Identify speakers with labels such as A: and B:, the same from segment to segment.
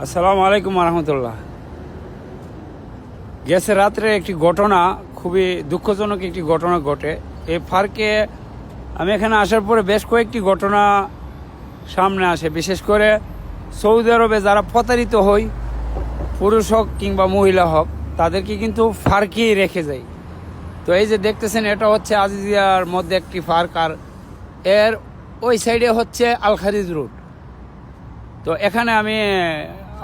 A: আসসালামু আলাইকুম রহমতুল্লাহ গেছে রাত্রে একটি ঘটনা, খুবই দুঃখজনক একটি ঘটনা ঘটে। এই ফার্কে আমি এখানে আসার পরে বেশ কয়েকটি ঘটনা সামনে আসে। বিশেষ করে সৌদি আরবে যারা প্রতারিত হই, পুরুষ হোক কিংবা মহিলা হোক, তাদেরকে কিন্তু ফার্কেই রেখে যায়। তো এই যে দেখতেছেন, এটা হচ্ছে আজিজিয়ার মধ্যে একটি ফার্ক, আর এর ওই সাইডে হচ্ছে আলখারিজ রুট। তো এখানে আমি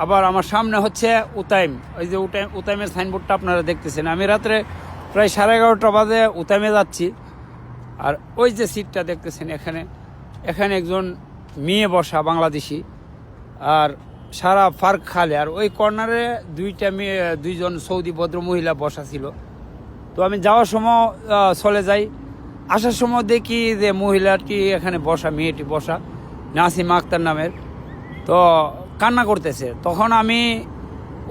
A: আবার আমার সামনে হচ্ছে উতাইম। ওই যে উটাইম উতাইমের সাইনবোর্ডটা আপনারা দেখতেছেন। আমি রাত্রে প্রায় সাড়ে এগারোটা বাজে উতাইমে যাচ্ছি। আর ওই যে সিটটা দেখতেছেন এখানে। এখানে একজন মেয়ে বসা, বাংলাদেশি। আর সারা পার্ক খালে। আর ওই কর্নারে দুইটা মেয়ে, দুইজন সৌদি ভদ্র মহিলা বসা ছিল। তো আমি যাওয়ার সময় চলে যাই। আসার সময় দেখি যে মহিলাটি এখানে বসা, মেয়েটি বসা। নাসিম আক্তার নামের। তো কান্না করতেছে। তখন আমি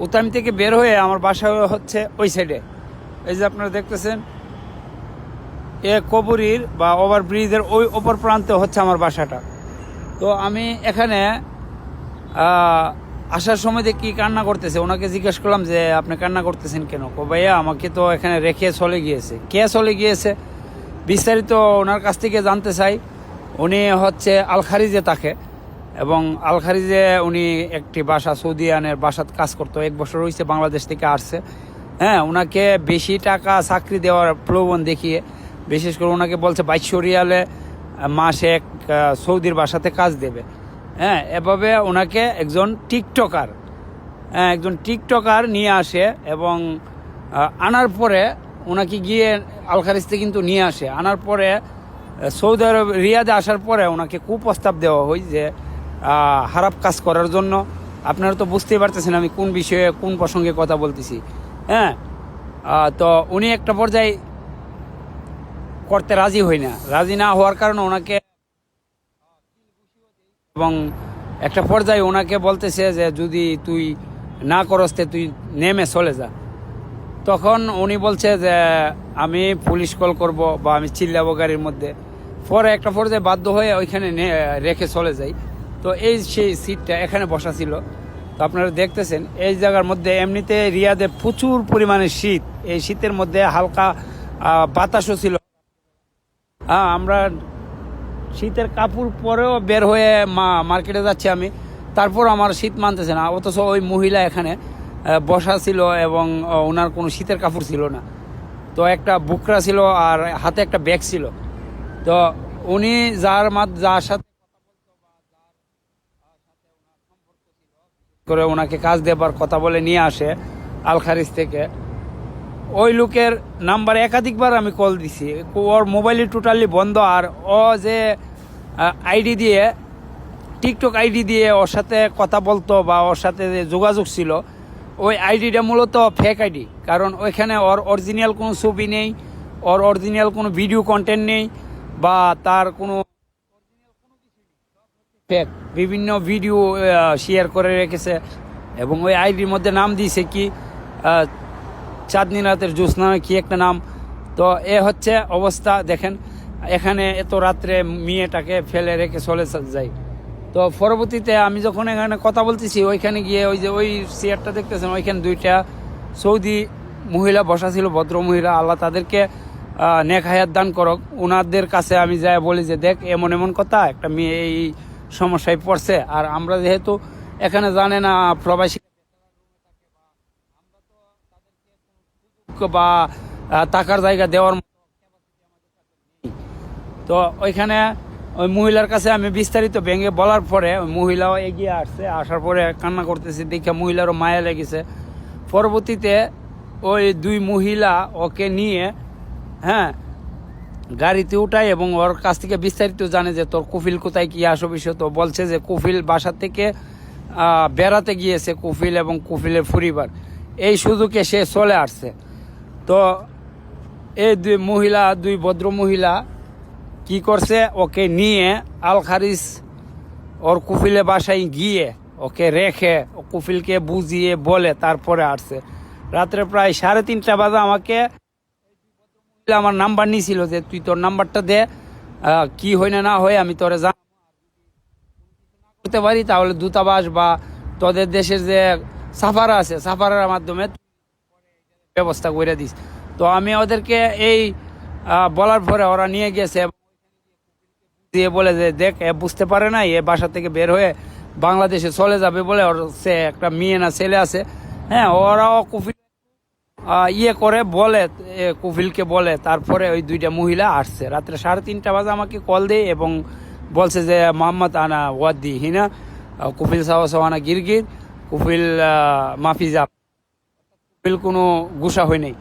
A: উতাম থেকে বের হয়ে আমার বাসা হচ্ছে ওই সাইডে এই যে আপনারা দেখতেছেন, এ কবরির বা ওভার ব্রিজের ওই ওপর প্রান্তে হচ্ছে আমার বাসাটা। তো আমি এখানে আসার সময় দেখি কান্না করতেছে। ওনাকে জিজ্ঞেস করলাম যে, আপনি কান্না করতেছেন কেন? কো, ভাইয়া, আমাকে তো এখানে রেখে চলে গিয়েছে। কে চলে গিয়েছে? বিস্তারিত ওনার কাছ থেকে জানতে চাই। উনি হচ্ছে আলখারিজে থাকে। এবং আলখারিজে উনি একটি বাসা সৌদি আনের বাসাত কাজ করতো। এক বছর হয়েছে বাংলাদেশ থেকে আসছে। হ্যাঁ ওনাকে বেশি টাকা চাকরি দেওয়ার প্রলোভন দেখিয়ে বিশেষ করে ওনাকে বলছে বাইশশো রিয়ালে মাসে এক সৌদির বাসাতে কাজ দেবে। হ্যাঁ এভাবে ওনাকে একজন টিকটকার হ্যাঁ, একজন টিকটকার নিয়ে আসে এবং আনার পরে ওনাকে গিয়ে আলখারিস্তে কিন্তু নিয়ে আসে। আনার পরে সৌদি আরব রিয়াদে আসার পরে ওনাকে কুপ্রস্তাব দেওয়া হয় যে খারাপ কাজ করার জন্য। আপনারা তো বুঝতেই পারতেছেন আমি কোন বিষয়ে, কোন প্রসঙ্গে কথা বলতেছি। হ্যাঁ? তো উনি একটা পর্যায়ে করতে রাজি হই না। রাজি না হওয়ার কারণে ওনাকে এবং একটা পর্যায়ে ওনাকে বলতেছে যে, যদি তুই না করস তে তুই নেমে চলে যা। তখন উনি বলছে যে, আমি পুলিশ কল করব বা আমি চিল্লাবো গাড়ির মধ্যে। পরে একটা পর্যায়ে বাধ্য হয়ে ওইখানে রেখে চলে যাই। তো এই সেই সিটটা এখানে বসা ছিল। তো আপনারা দেখতেছেন, এই জায়গার মধ্যে এমনিতে রিয়াদে প্রচুর পরিমাণে শীত। এই শীতের মধ্যে হালকা বাতাসও ছিল। হ্যাঁ আমরা শীতের কাপড় পরেও বের হয়ে মা, মার্কেটে যাচ্ছি আমি। তারপর আমার শীত মানতেছে না, অথচ ওই মহিলা এখানে বসা ছিল এবং ওনার কোনো শীতের কাপড় ছিল না। তো একটা বুকরা ছিল আর হাতে একটা ব্যাগ ছিল। তো উনি যার মাত, যার সাথে করে ওনাকে কাজ দেবার কথা বলে নিয়ে আসে আলখারিজ থেকে। ওই লোকের নাম্বার একাধিকবার আমি কল দিছি। ওর মোবাইলে টোটালি বন্ধ আর ও যে আইডি দিয়ে, টিকটক আইডি দিয়ে ওর সাথে কথা বলতো বা ওর সাথে যে যোগাযোগ ছিল, ওই আইডিটা মূলত ফেক আইডি। কারণ ওইখানে ওর অরিজিনাল কোনো ছবি নেই, ওর অরিজিনাল কোনো ভিডিও কন্টেন্ট নেই বা তার কোনো ফেক বিভিন্ন ভিডিও শেয়ার করে রেখেছে। এবং ওই আইডির মধ্যে নাম দিয়েছে কি চাঁদনি রাতের জ্যোৎস্না নামে কি একটা নাম। তো এ হচ্ছে অবস্থা, দেখেন, এখানে এত রাত্রে মেয়েটাকে ফেলে রেখে চলে যায়। তো পরবর্তীতে আমি যখন এখানে কথা বলতেছি, ওইখানে গিয়ে ওই যে ওই চেয়ারটা দেখতেছেন, ওইখানে দুইটা সৌদি মহিলা বসা ছিল, ভদ্র মহিলা, আল্লাহ তাদেরকে নেক হায়াত দান করক। ওনাদের কাছে আমি যাই বলি যে, দেখ, এমন এমন কথা, একটা মেয়ে এই সমস্যায় পড়ছে। আর আমরা যেহেতু এখানে জানে না প্রবাসী বা টাকার জায়গা দেওয়ার তো ওইখানে ওই মহিলার কাছে আমি বিস্তারিত ব্যাঙ্গে বলার পরে ওই মহিলাও এগিয়ে আসছে। আসার পরে কান্না করতেছে, দেখে মহিলারও মায়া লেগেছে। পরবর্তীতে ওই দুই মহিলা ওকে নিয়ে হ্যাঁ গাড়িতে উঠায় এবং ওর কাছ থেকে বিস্তারিত জানে যে তোর কফিল কোথায় কি আসো বিষয় তো বলছে যে কফিল বাসা থেকে বেড়াতে গিয়েছে কফিল এবং কফিলের পরিবার। এই সুযোগে সে চলে আসছে। তো এই দুই মহিলা, দুই ভদ্র মহিলা কি করছে? ওকে নিয়ে আল খারিজ ওর কুফিলে বাসায় গিয়ে ওকে রেখে কুফিলকে বুঝিয়ে বলে তারপরে আসছে। রাত্রে প্রায় সাড়ে তিনটা বাজে আমাকে আমার নাম্বার নিয়েছিল যে তুই তোর নাম্বারটা দে কি হয় না না হয় আমি তোরে জান করতে পারি তাহলে দূতাবাস বা তোদের দেশের যে সাফার আছে সাফারের মাধ্যমে ব্যবস্থা করে দিস। তো আমি ওদেরকে এই বলার পরে ওরা নিয়ে গেছে দিয়ে বলে যে দেখ এ বুঝতে পারে না এ বাসা থেকে বের হয়ে বাংলাদেশে চলে যাবে বলে ওর সে একটা মেয়ে না ছেলে আছে। হ্যাঁ ওরাও আহ, ইয়ে করে বলে কুফিলকে বলে তারপরে ওই দুইটা মহিলা আসছে। রাত্রে সাড়ে তিনটা বাজে আমাকে কল দেয় এবং বলছে যে মোহাম্মদ আনা ওয়াদ্দি হিনা কুফিল সাহা সাহানা গিরগির কুফিল আহ, মাফিজা কুফিল কোনো গুসা হয় নাই।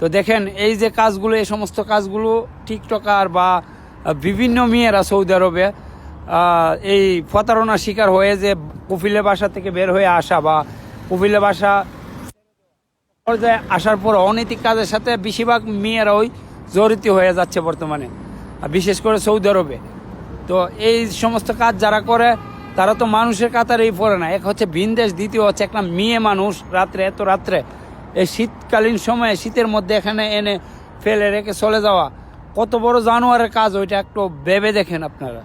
A: তো দেখেন এই যে কাজগুলো এই সমস্ত কাজগুলো টিকটকার বা বিভিন্ন মেয়েরা সৌদি আরবে এই প্রতারণার শিকার হয়ে যে কুফিলের বাসা থেকে বের হয়ে আসা বা কুফিলের বাসা পর্যায়ে আসার পর অনৈতিক কাজের সাথে বেশিরভাগ মেয়েরাই জড়িত হয়ে যাচ্ছে বর্তমানে, আর বিশেষ করে সৌদি আরবে। তো এই সমস্ত কাজ যারা করে, তারা তো মানুষের কাতারেই পড়ে না। এক হচ্ছে বিন্দেশ দ্বিতীয় হচ্ছে একটা মেয়ে মানুষ রাত্রে, এত রাত্রে। এই শীতকালীন সময়ে শীতের মধ্যে এখানে এনে ফেলে রেখে চলে যাওয়া, কত বড় জানোয়ারের কাজ, ওইটা একটু ভেবে দেখেন আপনারা।